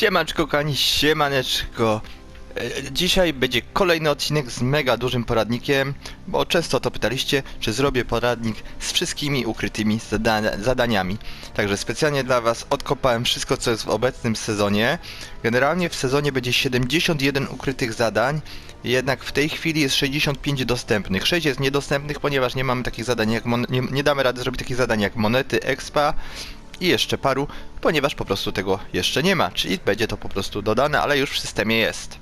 Siemaczko kani, siemaneczko. E, Dzisiaj będzie kolejny odcinek z mega dużym poradnikiem, bo często to pytaliście, czy zrobię poradnik z wszystkimi ukrytymi zada zadaniami. Także specjalnie dla Was odkopałem wszystko, co jest w obecnym sezonie. Generalnie w sezonie będzie 71 ukrytych zadań, jednak w tej chwili jest 65 dostępnych. 6 jest niedostępnych, ponieważ nie mamy takich zadań jak nie, nie damy rady zrobić takich zadań jak monety, expa, i jeszcze paru, ponieważ po prostu tego jeszcze nie ma, czyli będzie to po prostu dodane, ale już w systemie jest.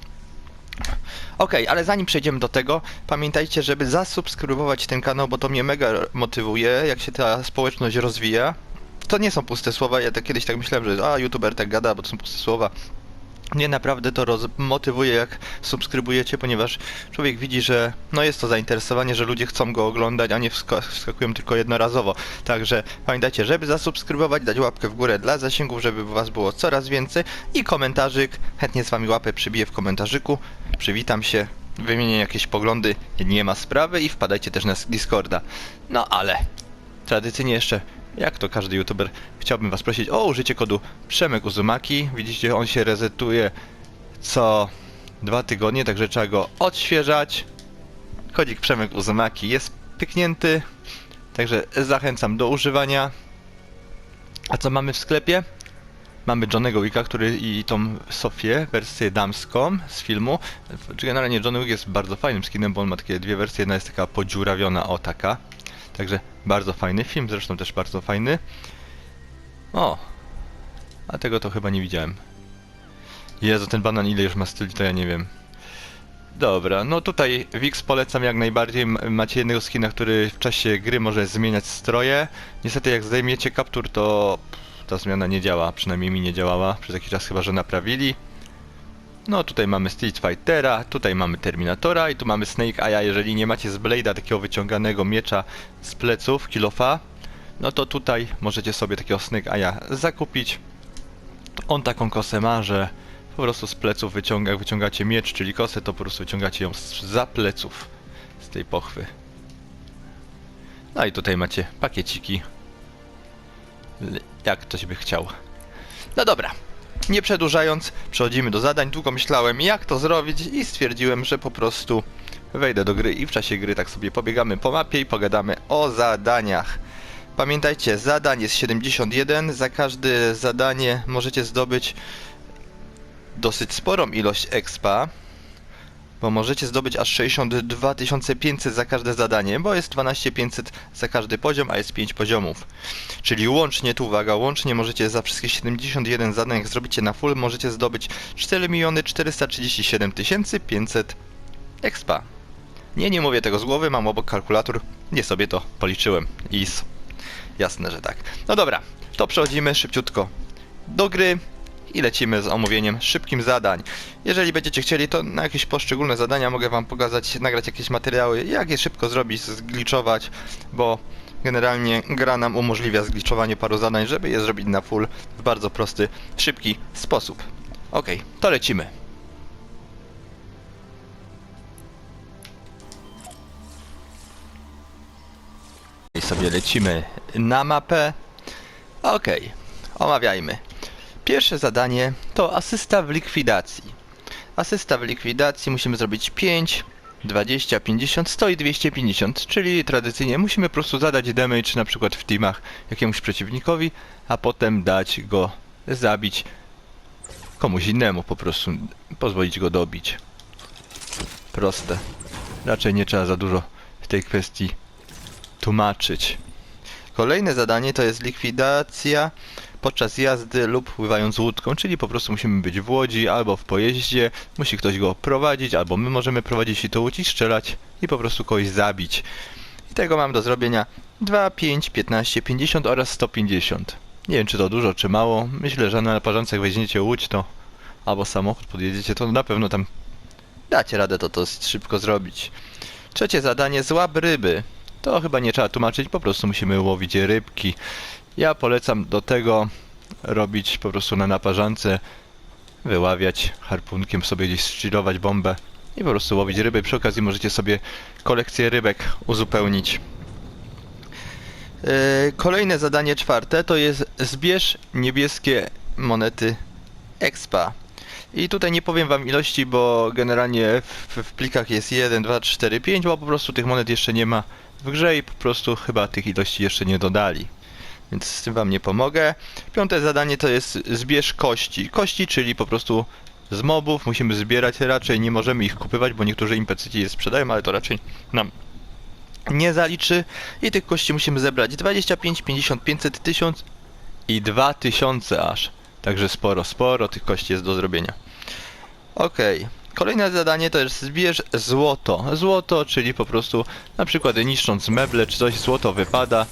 Ok, ale zanim przejdziemy do tego, pamiętajcie, żeby zasubskrybować ten kanał, bo to mnie mega motywuje, jak się ta społeczność rozwija. To nie są puste słowa, ja tak kiedyś tak myślałem, że a, youtuber tak gada, bo to są puste słowa. Mnie naprawdę to motywuje, jak subskrybujecie, ponieważ człowiek widzi, że no jest to zainteresowanie, że ludzie chcą go oglądać, a nie wska- wskakują tylko jednorazowo. Także pamiętajcie, żeby zasubskrybować, dać łapkę w górę dla zasięgów, żeby was było coraz więcej i komentarzyk. Chętnie z wami łapę przybiję w komentarzyku. Przywitam się, wymienię jakieś poglądy, nie ma sprawy i wpadajcie też na Discorda. No ale tradycyjnie jeszcze, jak to każdy youtuber, chciałbym was prosić o użycie kodu Przemek Uzumaki. Widzicie, on się resetuje co dwa tygodnie, także trzeba go odświeżać. Kodzik Przemek Uzumaki jest pyknięty, także zachęcam do używania. A co mamy w sklepie? Mamy Johnego Wicka, który i tą Sofię, wersję damską z filmu. Generalnie Johnny Wick jest bardzo fajnym skinem, bo on ma takie dwie wersje. Jedna jest taka podziurawiona, o taka. Także bardzo fajny film, zresztą też bardzo fajny. O, a tego to chyba nie widziałem. Jezu, ten banan ile już ma styli, to ja nie wiem. Dobra, no tutaj Wix polecam jak najbardziej. Macie jednego skina, który w czasie gry może zmieniać stroje. Niestety jak zdejmiecie kaptur, to ta zmiana nie działa, przynajmniej mi nie działała. Przez jakiś czas chyba, że naprawili. No tutaj mamy Street Fightera, tutaj mamy Terminatora i tu mamy Snake Eye'a. Jeżeli nie macie z Blade'a takiego wyciąganego miecza z pleców, kilofa, no to tutaj możecie sobie takiego Snake Eye'a zakupić. On taką kosę ma, że po prostu z pleców wyciąga, jak wyciągacie miecz, czyli kosę, to po prostu wyciągacie ją za pleców z tej pochwy. No i tutaj macie pakieciki. Jak ktoś by chciał. No dobra, nie przedłużając, przechodzimy do zadań. Długo myślałem, jak to zrobić, i stwierdziłem, że po prostu wejdę do gry i w czasie gry tak sobie pobiegamy po mapie i pogadamy o zadaniach. Pamiętajcie, zadań jest 71. Za każde zadanie możecie zdobyć dosyć sporą ilość expa, bo możecie zdobyć aż 62 500 za każde zadanie, bo jest 12 500 za każdy poziom, a jest 5 poziomów. Czyli łącznie, tu uwaga, łącznie możecie za wszystkie 71 zadań, jak zrobicie na full, możecie zdobyć 4 437 500 expa. Nie, nie mówię tego z głowy, mam obok kalkulator, nie sobie to policzyłem. Is. Jasne, że tak. No dobra, to przechodzimy szybciutko do gry i lecimy z omówieniem szybkim zadań. Jeżeli będziecie chcieli, to na jakieś poszczególne zadania mogę wam pokazać, nagrać jakieś materiały, jak je szybko zrobić, zgliczować, bo generalnie gra nam umożliwia zgliczowanie paru zadań, żeby je zrobić na full w bardzo prosty, szybki sposób. Ok, to lecimy. I sobie lecimy na mapę. Okej, omawiajmy. Pierwsze zadanie to asysta w likwidacji. Asysta w likwidacji musimy zrobić 5, 20, 50, 100 i 250, czyli tradycyjnie musimy po prostu zadać damage na przykład w teamach jakiemuś przeciwnikowi, a potem dać go zabić komuś innemu, po prostu pozwolić go dobić. Proste. Raczej nie trzeba za dużo w tej kwestii tłumaczyć. Kolejne zadanie to jest likwidacja podczas jazdy lub pływając łódką, czyli po prostu musimy być w łodzi albo w pojeździe, musi ktoś go prowadzić, albo my możemy prowadzić i to łódź strzelać i po prostu kogoś zabić. I tego mam do zrobienia 2, 5, 15, 50 oraz 150. Nie wiem czy to dużo, czy mało. Myślę, że na parzącach weźmiecie łódź, to albo samochód podjedziecie, to na pewno tam dacie radę to, to szybko zrobić. Trzecie zadanie, złap ryby. To chyba nie trzeba tłumaczyć, po prostu musimy łowić rybki. Ja polecam do tego robić po prostu na naparzance, wyławiać harpunkiem, sobie gdzieś strzeliwać bombę i po prostu łowić ryby. Przy okazji możecie sobie kolekcję rybek uzupełnić. Yy, Kolejne zadanie czwarte to jest zbierz niebieskie monety expa. I tutaj nie powiem wam ilości, bo generalnie w, w plikach jest 1, 2, 4, 5, bo po prostu tych monet jeszcze nie ma w grze i po prostu chyba tych ilości jeszcze nie dodali. Więc z tym wam nie pomogę. Piąte zadanie to jest zbierz kości. Kości, czyli po prostu z mobów musimy zbierać raczej, nie możemy ich kupywać, bo niektórzy impecyci je sprzedają, ale to raczej nam nie zaliczy. I tych kości musimy zebrać 25, 50, 500, 1000 i 2000 aż. Także sporo, sporo tych kości jest do zrobienia. Okej. Kolejne zadanie to jest zbierz złoto. Złoto, czyli po prostu na przykład niszcząc meble czy coś, złoto wypada.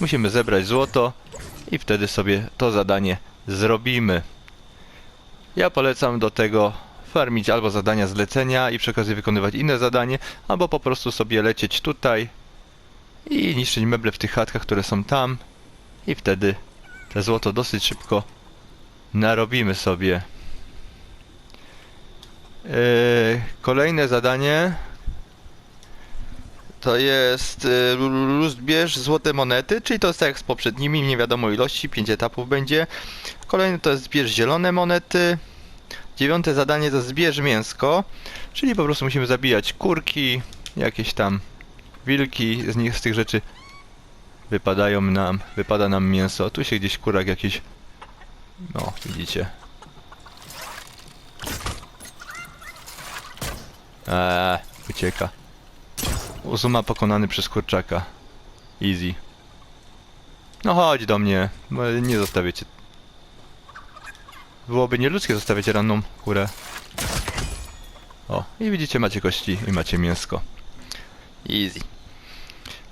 Musimy zebrać złoto i wtedy sobie to zadanie zrobimy. Ja polecam do tego farmić albo zadania zlecenia i przy okazji wykonywać inne zadanie, albo po prostu sobie lecieć tutaj i niszczyć meble w tych chatkach, które są tam i wtedy te złoto dosyć szybko narobimy sobie. Yy, kolejne zadanie to jest yy, zbierz złote monety, czyli to jest tak jak z poprzednimi, nie wiadomo ilości, 5 etapów będzie. Kolejne to jest zbierz zielone monety. Dziewiąte zadanie to zbierz mięsko, czyli po prostu musimy zabijać kurki, jakieś tam wilki, z nich z tych rzeczy wypadają nam, wypada nam mięso. Tu się gdzieś kurak jakiś, no widzicie. Eee, ucieka. Uzuma pokonany przez kurczaka. Easy. No chodź do mnie, nie zostawię cię. Byłoby nieludzkie zostawiać ranną kurę. O, i widzicie, macie kości i macie mięsko. Easy.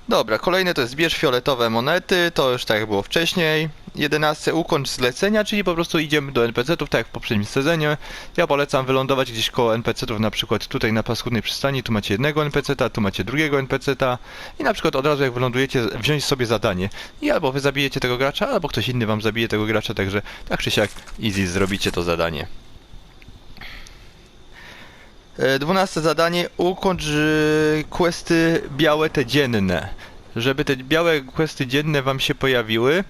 Dobra, kolejne to jest zbierz fioletowe monety, to już tak jak było wcześniej. 11 ukończ zlecenia, czyli po prostu idziemy do NPC-ów, tak jak w poprzednim sezonie. Ja polecam wylądować gdzieś koło NPC-ów, na przykład tutaj na paskudnej przystani, tu macie jednego NPC-ta, tu macie drugiego NPC-ta i na przykład od razu jak wylądujecie, wziąć sobie zadanie. I albo wy zabijecie tego gracza, albo ktoś inny wam zabije tego gracza, także tak czy siak easy zrobicie to zadanie. E, Dwunaste zadanie, ukończ e, questy białe te dzienne. Żeby te białe questy dzienne wam się pojawiły,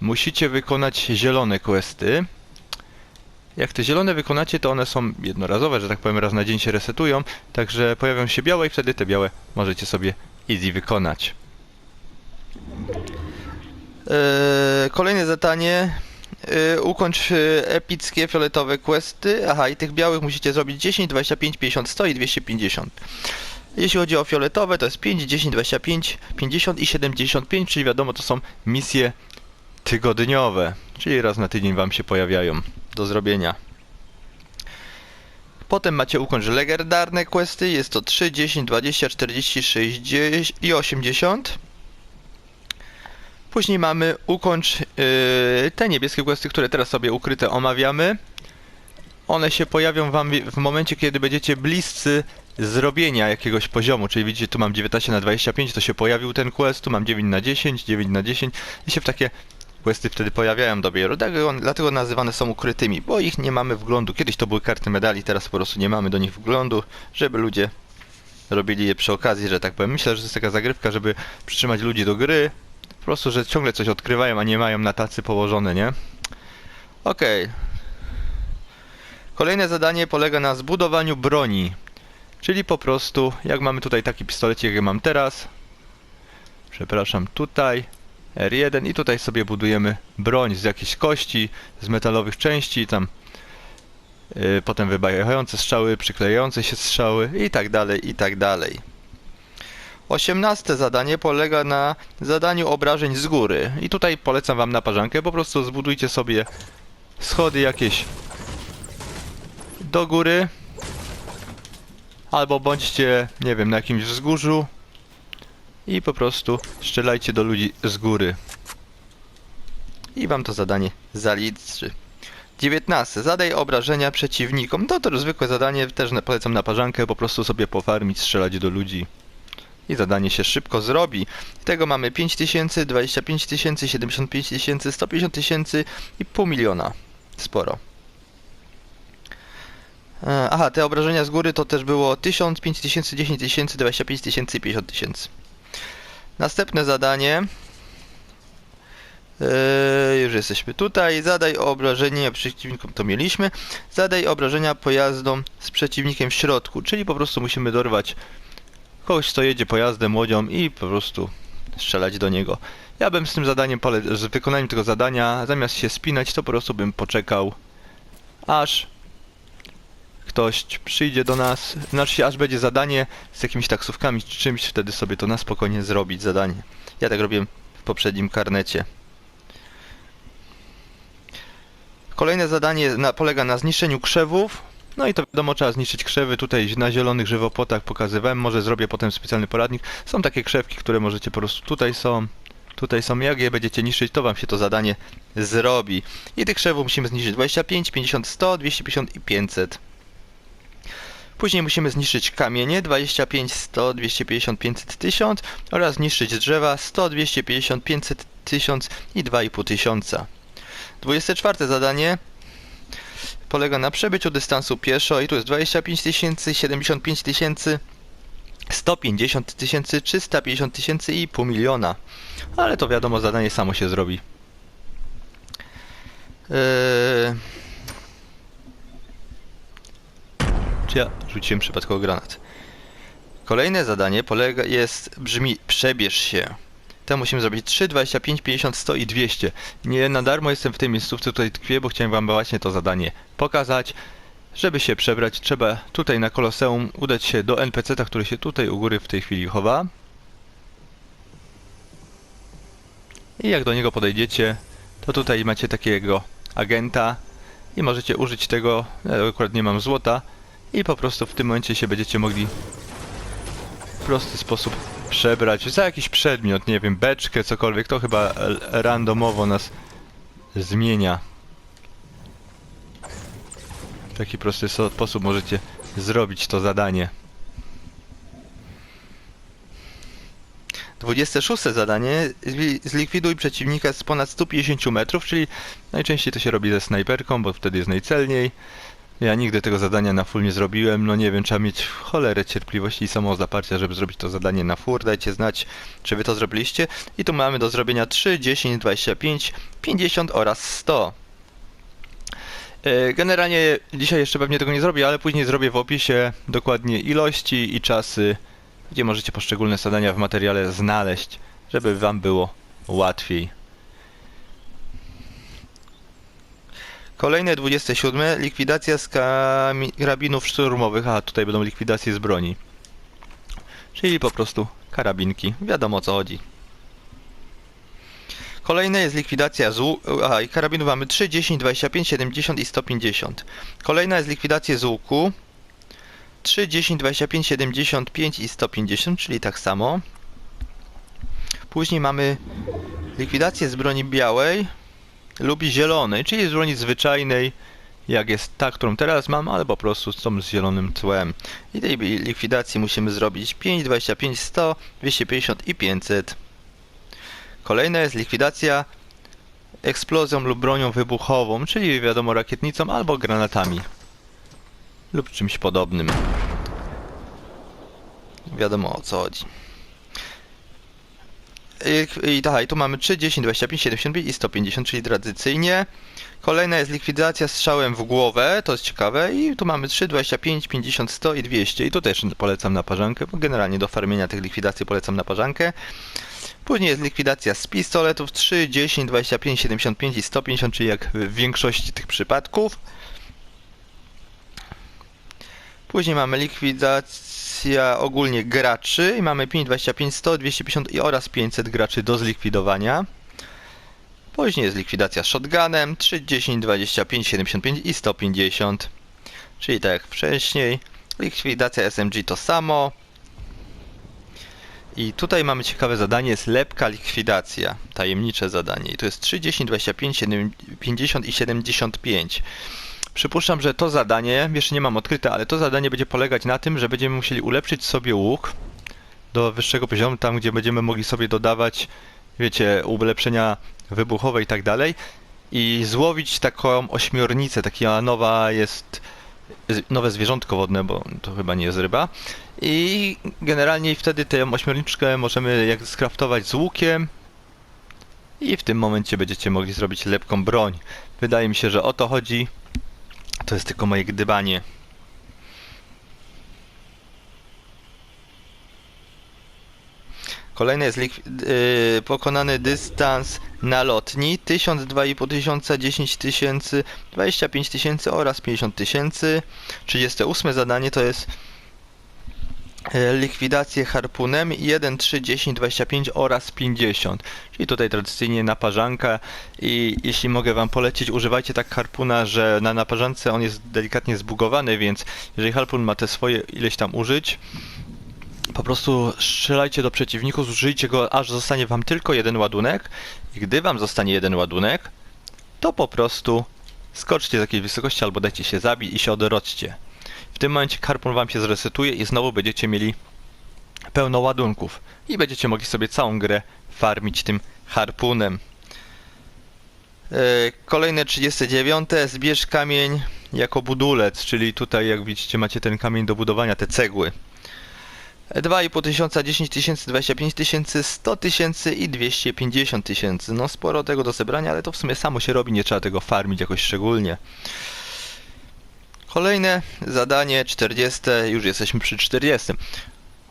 musicie wykonać zielone questy. Jak te zielone wykonacie, to one są jednorazowe, że tak powiem, raz na dzień się resetują, także pojawią się białe i wtedy te białe możecie sobie easy wykonać. Eee, kolejne zadanie. Eee, ukończ e, epickie fioletowe questy. Aha, i tych białych musicie zrobić 10, 25, 50, 100 i 250. Jeśli chodzi o fioletowe, to jest 5, 10, 25, 50 i 75, czyli wiadomo, to są misje tygodniowe, czyli raz na tydzień wam się pojawiają do zrobienia. Potem macie ukończ legendarne questy, jest to 3, 10, 20, 40, 60 i 80. Później mamy ukończ yy, te niebieskie questy, które teraz sobie ukryte omawiamy. One się pojawią wam w momencie, kiedy będziecie bliscy zrobienia jakiegoś poziomu, czyli widzicie, tu mam 19 na 25, to się pojawił ten quest, tu mam 9 na 10, 9 na 10 i się w takie questy wtedy pojawiają dopiero, dlatego, dlatego nazywane są ukrytymi, bo ich nie mamy wglądu. Kiedyś to były karty medali, teraz po prostu nie mamy do nich wglądu, żeby ludzie robili je przy okazji, że tak powiem. Myślę, że to jest taka zagrywka, żeby przytrzymać ludzi do gry, po prostu, że ciągle coś odkrywają, a nie mają na tacy położone, nie? Okej. Kolejne zadanie polega na zbudowaniu broni. Czyli po prostu, jak mamy tutaj taki pistolecik, jak mam teraz. Przepraszam, tutaj. R1 i tutaj sobie budujemy broń z jakichś kości, z metalowych części, tam yy, potem wybajające strzały, przyklejające się strzały i tak dalej, i tak dalej. Osiemnaste zadanie polega na zadaniu obrażeń z góry. I tutaj polecam wam naparzankę, po prostu zbudujcie sobie schody jakieś do góry. Albo bądźcie, nie wiem, na jakimś wzgórzu i po prostu strzelajcie do ludzi z góry. I wam to zadanie zaliczy. 19. Zadaj obrażenia przeciwnikom. To to zwykłe zadanie, też na- polecam naparzankę, po prostu sobie pofarmić, strzelać do ludzi. I zadanie się szybko zrobi. Tego mamy 5000, 25 tysięcy, 75 tysięcy, 150 tysięcy i pół miliona. Sporo. E, Aha, te obrażenia z góry to też było 1000, 5000, 10 tysięcy, 25 tysięcy i 50 tysięcy. Następne zadanie. Eee, już jesteśmy tutaj. Zadaj obrażenia przeciwnikom, to mieliśmy. Zadaj obrażenia pojazdom z przeciwnikiem w środku, czyli po prostu musimy dorwać kogoś, kto jedzie pojazdem, łodzią i po prostu strzelać do niego. Ja bym z tym zadaniem, z wykonaniem tego zadania, zamiast się spinać, to po prostu bym poczekał, aż ktoś przyjdzie do nas, znaczy aż będzie zadanie z jakimiś taksówkami czy czymś, wtedy sobie to na spokojnie zrobić zadanie. Ja tak robię w poprzednim karnecie. Kolejne zadanie na, polega na zniszczeniu krzewów. No i to wiadomo, trzeba zniszczyć krzewy. Tutaj na zielonych żywopłotach pokazywałem. Może zrobię potem specjalny poradnik. Są takie krzewki, które możecie po prostu tutaj są. Tutaj są. Jak je będziecie niszczyć, to wam się to zadanie zrobi. I tych krzewów musimy zniszczyć 25, 50, 100, 250 i 500. Później musimy zniszczyć kamienie 25, 100, 250, 500, 1000 oraz zniszczyć drzewa 100, 250, 500, 1000 i 2,5 tysiąca. 24 zadanie polega na przebyciu dystansu pieszo i tu jest 25 tysięcy, 75 tysięcy, 150 tysięcy, 350 tysięcy i pół miliona. Ale to wiadomo, zadanie samo się zrobi. Eee... Czy ja rzuciłem przypadkowo granat? Kolejne zadanie polega, jest, brzmi przebierz się. To musimy zrobić 3, 25, 50, 100 i 200. Nie na darmo jestem w tej miejscówce tutaj tkwię, bo chciałem wam właśnie to zadanie pokazać. Żeby się przebrać, trzeba tutaj na koloseum udać się do NPC-ta, który się tutaj u góry w tej chwili chowa. I jak do niego podejdziecie, to tutaj macie takiego agenta i możecie użyć tego, ja akurat nie mam złota, i po prostu w tym momencie się będziecie mogli w prosty sposób przebrać za jakiś przedmiot, nie wiem, beczkę, cokolwiek, to chyba randomowo nas zmienia. W taki prosty sposób możecie zrobić to zadanie. 26 zadanie. Zli- Zlikwiduj przeciwnika z ponad 150 metrów, czyli najczęściej to się robi ze snajperką, bo wtedy jest najcelniej. Ja nigdy tego zadania na full nie zrobiłem, no nie wiem, trzeba mieć cholerę cierpliwości i samozaparcia, żeby zrobić to zadanie na full. Dajcie znać, czy wy to zrobiliście. I tu mamy do zrobienia 3, 10, 25, 50 oraz 100. E, Generalnie dzisiaj jeszcze pewnie tego nie zrobię, ale później zrobię w opisie dokładnie ilości i czasy, gdzie możecie poszczególne zadania w materiale znaleźć, żeby wam było łatwiej. Kolejne 27. Likwidacja z karabinów szturmowych. A, tutaj będą likwidacje z broni. Czyli po prostu karabinki. Wiadomo o co chodzi. Kolejne jest likwidacja z łuku. Aha, i karabinów mamy 3, 10, 25, 70 i 150. Kolejna jest likwidacja z łuku. 3, 10, 25, 75 i 150, czyli tak samo. Później mamy likwidację z broni białej lub zielonej, czyli z broni zwyczajnej, jak jest ta, którą teraz mam, ale po prostu z tą z zielonym tłem. I tej likwidacji musimy zrobić 5, 25, 100, 250 i 500. Kolejna jest likwidacja eksplozją lub bronią wybuchową, czyli wiadomo rakietnicą albo granatami lub czymś podobnym. Wiadomo o co chodzi. I, tak, i tu mamy 3, 10, 25, 75 i 150, czyli tradycyjnie. Kolejna jest likwidacja strzałem w głowę, to jest ciekawe. I tu mamy 3, 25, 50, 100 i 200. I tu też polecam na parzankę, bo generalnie do farmienia tych likwidacji polecam na parzankę. Później jest likwidacja z pistoletów 3, 10, 25, 75 i 150, czyli jak w większości tych przypadków. Później mamy likwidacja ogólnie graczy i mamy 5, 25, 100, 250 i oraz 500 graczy do zlikwidowania. Później jest likwidacja shotgunem 3, 10, 25, 75 i 150. Czyli tak jak wcześniej. Likwidacja SMG to samo. I tutaj mamy ciekawe zadanie, jest lepka likwidacja. Tajemnicze zadanie. I to jest 3, 10, 25, 7, 50 i 75. Przypuszczam, że to zadanie, jeszcze nie mam odkryte, ale to zadanie będzie polegać na tym, że będziemy musieli ulepszyć sobie łuk do wyższego poziomu, tam gdzie będziemy mogli sobie dodawać, wiecie, ulepszenia wybuchowe i tak dalej i złowić taką ośmiornicę, taka nowa jest nowe zwierzątko wodne, bo to chyba nie jest ryba i generalnie wtedy tę ośmiorniczkę możemy jak skraftować z łukiem i w tym momencie będziecie mogli zrobić lepką broń. Wydaje mi się, że o to chodzi. To jest tylko moje gdybanie. Kolejny jest yy, pokonany dystans na lotni 1000, 2,5 tysiąca, 10 tysięcy, 25 tysięcy oraz 50 tysięcy. 38 zadanie to jest likwidację harpunem 1, 3, 10, 25 oraz 50. Czyli tutaj tradycyjnie naparzanka i jeśli mogę wam polecić, używajcie tak harpuna, że na naparzance on jest delikatnie zbugowany, więc jeżeli harpun ma te swoje ileś tam użyć, po prostu strzelajcie do przeciwników, zużyjcie go, aż zostanie wam tylko jeden ładunek. I gdy wam zostanie jeden ładunek, to po prostu skoczcie z jakiejś wysokości albo dajcie się zabić i się odrodźcie. W tym momencie harpun wam się zresetuje i znowu będziecie mieli pełno ładunków. I będziecie mogli sobie całą grę farmić tym harpunem. E, Kolejne 39. Zbierz kamień jako budulec, czyli tutaj jak widzicie macie ten kamień do budowania, te cegły. 2,5 tysiąca, 10 tysięcy, 25 tysięcy, 100 tysięcy i 250 tysięcy. No sporo tego do zebrania, ale to w sumie samo się robi, nie trzeba tego farmić jakoś szczególnie. Kolejne zadanie 40, już jesteśmy przy 40.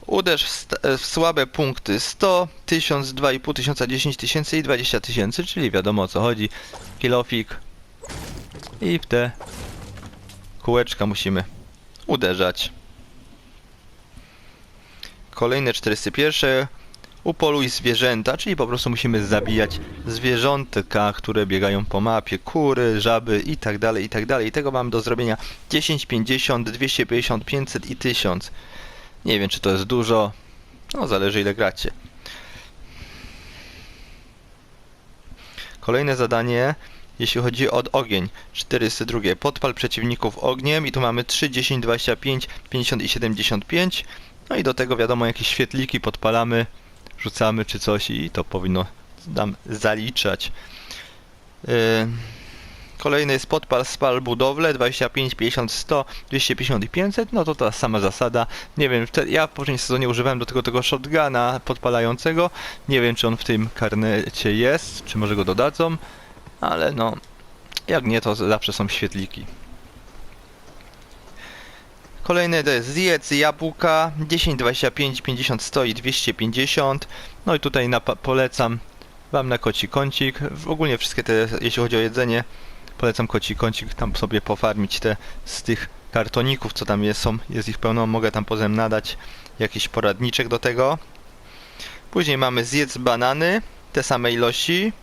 Uderz w, w słabe punkty 100, 1000, 2,5 tysiąca, 10 tysięcy i 20 tysięcy, czyli wiadomo o co chodzi. Kilofik. I w te kółeczka musimy uderzać. Kolejne 41. Upoluj zwierzęta, czyli po prostu musimy zabijać zwierzątka, które biegają po mapie, kury, żaby i tak dalej, i tak dalej. I tego mam do zrobienia 10, 50, 250, 500 i 1000. Nie wiem, czy to jest dużo. No, zależy ile gracie. Kolejne zadanie, jeśli chodzi o ogień. 402. Podpal przeciwników ogniem i tu mamy 3, 10, 25, 50 i 75. No i do tego wiadomo jakieś świetliki podpalamy, rzucamy czy coś i to powinno nam zaliczać. Yy, Kolejny jest podpal, spal budowlę 25, 50, 100, 250 i 500. No to ta sama zasada. Nie wiem, ja w poprzednim sezonie używałem do tego tego shotguna podpalającego. Nie wiem czy on w tym karnecie jest, czy może go dodadzą, ale no jak nie to zawsze są świetliki. Kolejny to jest zjedz jabłka 10, 25, 50, 100 i 250. No i tutaj napa- polecam wam na koci kącik. W ogóle wszystkie te, jeśli chodzi o jedzenie, polecam koci kącik tam sobie pofarmić te z tych kartoników, co tam jest, są, jest ich pełno, mogę tam potem nadać jakiś poradniczek do tego. Później mamy zjedz banany, te same ilości.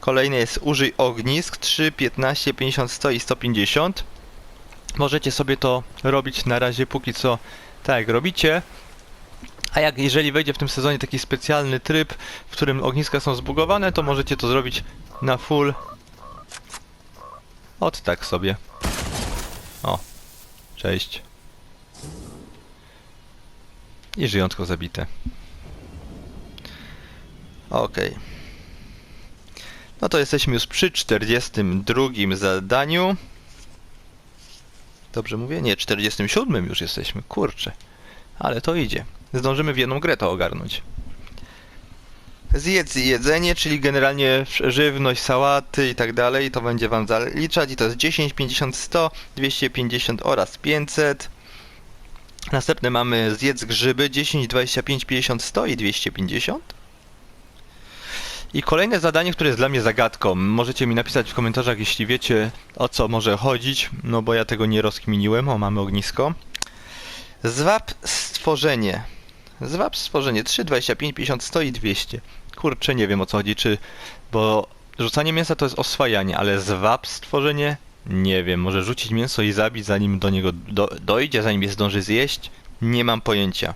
Kolejny jest użyj ognisk 3, 15, 50, 100 i 150. Możecie sobie to robić na razie póki co tak robicie. A jak jeżeli wejdzie w tym sezonie taki specjalny tryb, w którym ogniska są zbugowane, to możecie to zrobić na full. Od tak sobie. O. Cześć. I żyjątko zabite. Okej. No to jesteśmy już przy 42 zadaniu. Dobrze mówię? Nie, 47 już jesteśmy. Kurczę. Ale to idzie. Zdążymy w jedną grę to ogarnąć. Zjedz jedzenie, czyli generalnie żywność, sałaty i tak dalej, to będzie wam zaliczać i to jest 10, 50, 100, 250 oraz 500. Następne mamy zjedz grzyby 10, 25, 50, 100 i 250. I kolejne zadanie, które jest dla mnie zagadką. Możecie mi napisać w komentarzach, jeśli wiecie o co może chodzić, no bo ja tego nie rozkminiłem. O, mamy ognisko. Zwab stworzenie. Zwab stworzenie 3, 25, 50, 100 i 200. Kurczę, nie wiem o co chodzi, czy... Bo rzucanie mięsa to jest oswajanie, ale zwab stworzenie? Nie wiem, może rzucić mięso i zabić zanim do niego do, dojdzie, zanim je zdąży zjeść? Nie mam pojęcia.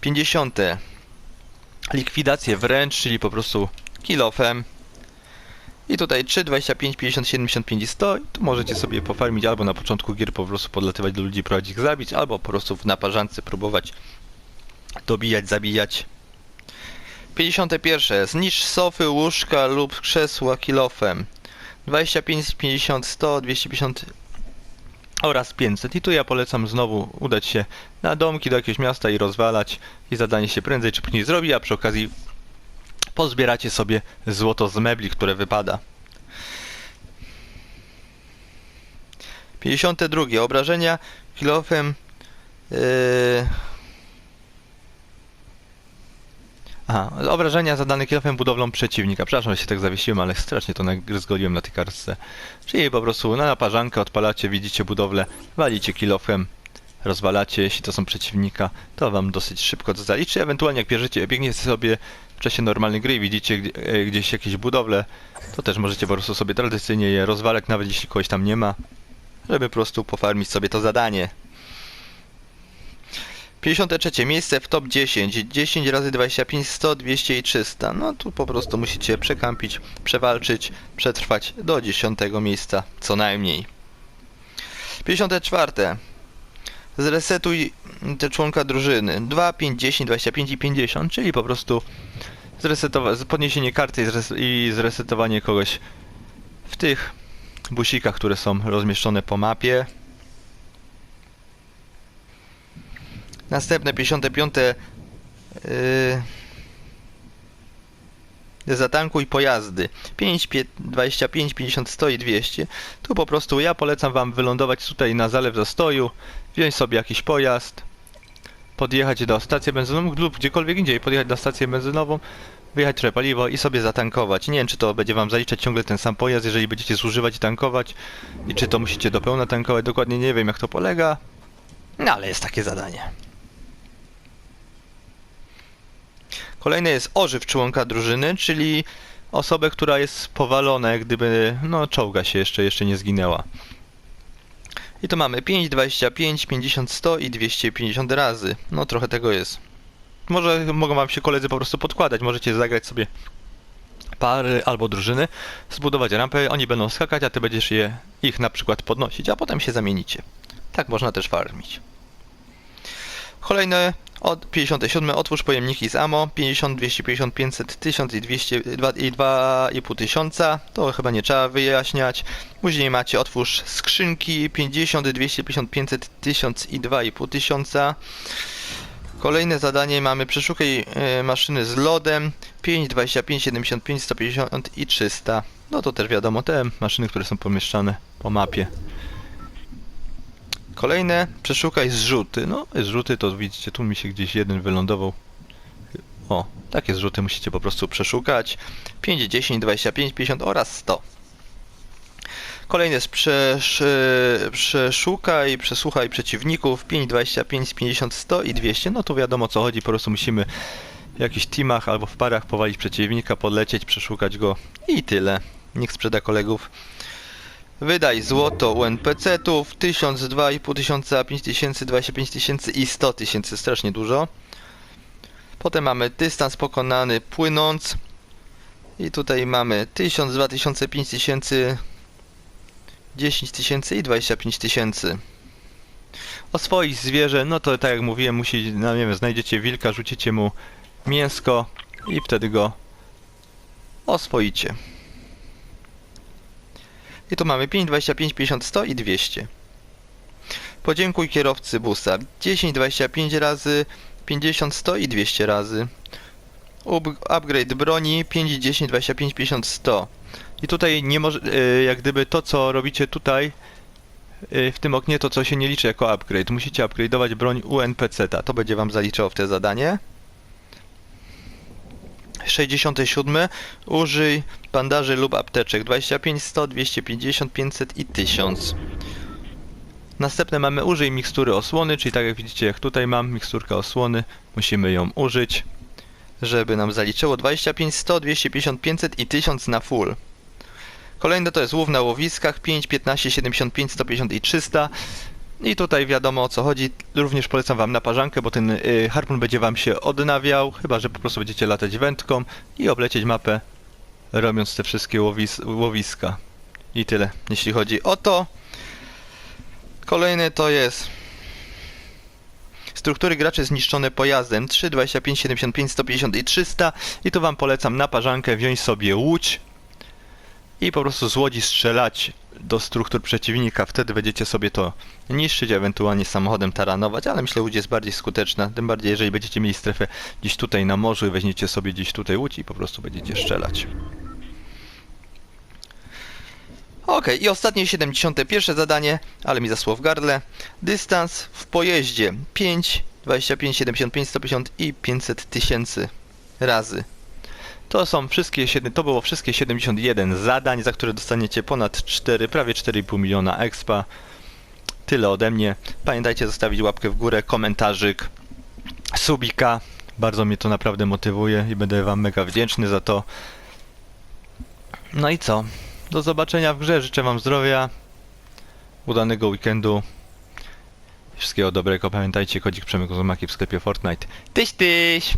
50. Likwidację wręcz, czyli po prostu kilofem. I tutaj 3, 25, 50, 75 i 100. I tu możecie sobie pofarmić albo na początku gier po prostu podlatywać do ludzi, próbować ich zabić, albo po prostu w naparzance próbować dobijać, zabijać. 51. Zniszcz sofy, łóżka lub krzesła kilofem. 25, 50, 100, 250 oraz 500. I tu ja polecam znowu udać się na domki do jakiegoś miasta i rozwalać. I zadanie się prędzej czy później zrobi, a przy okazji pozbieracie sobie złoto z mebli, które wypada. 52. Obrażenia kilofem yy... Aha, obrażenia zadane kilofem budowlą przeciwnika. Przepraszam, że się tak zawiesiłem, ale strasznie to zgoliłem na tej kartce. Czyli po prostu na naparzankę odpalacie, widzicie budowlę, walicie kilofem, rozwalacie, jeśli to są przeciwnika, to wam dosyć szybko to zaliczy. Ewentualnie jak bierzecie, biegniecie sobie w czasie normalnej gry i widzicie e, gdzieś jakieś budowle, to też możecie po prostu sobie tradycyjnie je rozwalać, nawet jeśli kogoś tam nie ma, żeby po prostu pofarmić sobie to zadanie. 53 miejsce w top 10. 10 razy 25, 100, 200 i 300. No tu po prostu musicie przekampić, przewalczyć, przetrwać do 10 miejsca co najmniej. 54. Zresetuj te członka drużyny. 2, 5, 10, 25 i 50, czyli po prostu podniesienie karty i, zres- i zresetowanie kogoś w tych busikach, które są rozmieszczone po mapie. Następne 55. Yy, zatankuj pojazdy. 5, pie- 25, 50, 100 i 200. Tu po prostu ja polecam wam wylądować tutaj na zalew zastoju, wziąć sobie jakiś pojazd, podjechać do stacji benzynową lub gdziekolwiek indziej, podjechać na stację benzynową, wyjechać trochę paliwo i sobie zatankować. Nie wiem, czy to będzie wam zaliczać ciągle ten sam pojazd, jeżeli będziecie zużywać i tankować, i czy to musicie do pełna tankować, dokładnie nie wiem jak to polega, no ale jest takie zadanie. Kolejne jest ożyw członka drużyny, czyli osobę, która jest powalona, jak gdyby, no czołga się jeszcze, jeszcze nie zginęła. I to mamy 5, 25, 50, 100 i 250 razy. No trochę tego jest. Może mogą wam się koledzy po prostu podkładać, możecie zagrać sobie pary albo drużyny, zbudować rampę, oni będą skakać, a ty będziesz je, ich na przykład podnosić, a potem się zamienicie. Tak można też farmić. Kolejne od 57 otwórz pojemniki z ammo 50, 250, 500, 1000 i 200 dwa- i 2,5 tysiąca. To chyba nie trzeba wyjaśniać. Później macie otwórz skrzynki 50, 250, 500, 1000 i 2,5 tysiąca. Kolejne zadanie mamy przeszukaj e, maszyny z lodem 5, 25, 75, 150 i 300. No to też wiadomo, te maszyny, które są pomieszczane po mapie. Kolejne, przeszukaj zrzuty. No, zrzuty to widzicie, tu mi się gdzieś jeden wylądował. O, takie zrzuty musicie po prostu przeszukać. 5, 10, 25, 50 oraz 100. Kolejny jest przesz, przeszukaj, przesłuchaj przeciwników 5, 25, 50, 100 i 200. No tu wiadomo co chodzi, po prostu musimy w jakichś teamach albo w parach powalić przeciwnika, podlecieć, przeszukać go i tyle. Niech sprzeda kolegów. Wydaj złoto u NPC-ów 1000, 2,5 tysiąca, 5000, 25 tysięcy i 100 tysięcy, strasznie dużo. Potem mamy dystans pokonany płynąc. I tutaj mamy 1000, 2000, 5000, 10 tysięcy i 25 tysięcy. Oswoić zwierzę, no to tak jak mówiłem, musi, no nie wiem, znajdziecie wilka, rzucicie mu mięsko i wtedy go oswoicie. I tu mamy 5, 25, 50, 100 i 200. Podziękuj kierowcy busa 10, 25 razy, 50, 100 i 200 razy. Up- upgrade broni 5, 10, 25, 50, 100. I tutaj nie może, y, jak gdyby to co robicie tutaj y, w tym oknie to co się nie liczy jako upgrade. Musicie upgrade'ować broń u NPC-ta. To będzie wam zaliczało w te zadanie. 67. Użyj bandaży lub apteczek 25, 100, 250, 500 i 1000. Następne mamy użyj mikstury osłony, czyli tak jak widzicie jak tutaj mam miksturkę osłony, musimy ją użyć, żeby nam zaliczyło 25, 100, 250, 500 i 1000 na full. Kolejne to jest łów na łowiskach 5, 15, 75, 150 i 300. I tutaj wiadomo o co chodzi. Również polecam wam naparzankę, bo ten y, harpun będzie wam się odnawiał, chyba że po prostu będziecie latać wędką i oblecieć mapę robiąc te wszystkie łowis łowiska. I tyle, jeśli chodzi o to. Kolejny to jest struktury graczy zniszczone pojazdem 3, 25, 75, 150 i 300 i tu wam polecam naparzankę, wziąć sobie łódź i po prostu z łodzi strzelać do struktur przeciwnika. Wtedy będziecie sobie to niszczyć, ewentualnie samochodem taranować, ale myślę, łódź jest bardziej skuteczna. Tym bardziej, jeżeli będziecie mieli strefę gdzieś tutaj na morzu i weźmiecie sobie gdzieś tutaj łódź i po prostu będziecie strzelać. Okej, i ostatnie 71 zadanie, ale mi zasło w gardle. Dystans w pojeździe 5, 25, 75, 150 i 500 tysięcy razy. To są wszystkie, siedem- to było wszystkie 71 zadań, za które dostaniecie ponad 4, prawie 4,5 miliona expa. Tyle ode mnie. Pamiętajcie zostawić łapkę w górę, komentarzyk, subika. Bardzo mnie to naprawdę motywuje i będę wam mega wdzięczny za to. No i co? Do zobaczenia w grze. Życzę wam zdrowia, udanego weekendu. Wszystkiego dobrego. Pamiętajcie, kodzik Przemek Uzumaki w sklepie Fortnite. Tyś, tyś!